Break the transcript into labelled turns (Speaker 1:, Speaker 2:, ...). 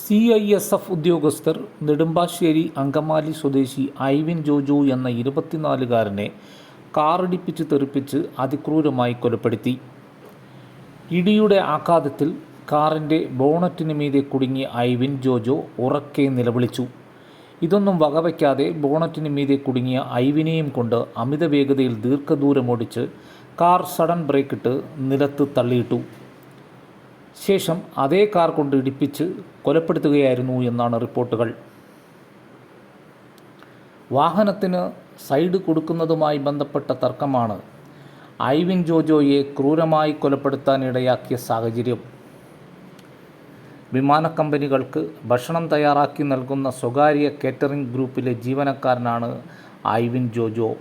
Speaker 1: C I S F ഉദ്യോഗസ്ഥർ നെടുമ്പാശ്ശേരി അങ്കമാലി സ്വദേശി ഐവിൻ ജോജു എന്ന ഇരുപത്തിനാലുകാരനെ കാറിടിപ്പിച്ച് തെറിപ്പിച്ച് അതിക്രൂരമായി കൊലപ്പെടുത്തി. ഇടിയുടെ ആഘാതത്തിൽ കാറിന്റെ ബോണറ്റിന് മീതെ കുടുങ്ങിയ ഐവിൻ ജോജോ ഉറക്കെ നിലവിളിച്ചു. ഇതൊന്നും വകവയ്ക്കാതെ ബോണറ്റിന് മീതെ കുടുങ്ങിയ ഐവിനെയും കൊണ്ട് അമിത വേഗതയിൽ ദീർഘദൂരമോടിച്ച് കാർ സഡൻ ബ്രേക്കിട്ട് നിലത്ത് തള്ളിയിട്ടു. ശേഷം അതേ കാർ കൊണ്ട് ഇടിപ്പിച്ച് കൊലപ്പെടുത്തുകയായിരുന്നു എന്നാണ് റിപ്പോർട്ടുകൾ. വാഹനത്തിന് സൈഡ് കൊടുക്കുന്നതുമായി ബന്ധപ്പെട്ട തർക്കമാണ്. ഐവിൻ ജോജോയെ ക്രൂരമായി കൊലപ്പെടുത്താനിടയാക്കിയ സാഹചര്യം. വിമാന കമ്പനികൾക്ക് ഭക്ഷണം തയ്യാറാക്കി നൽകുന്ന സ്വകാര്യ കേറ്ററിംഗ് ഗ്രൂപ്പിലെ ജീവനക്കാരനാണ് ഐവിൻ ജോജോ.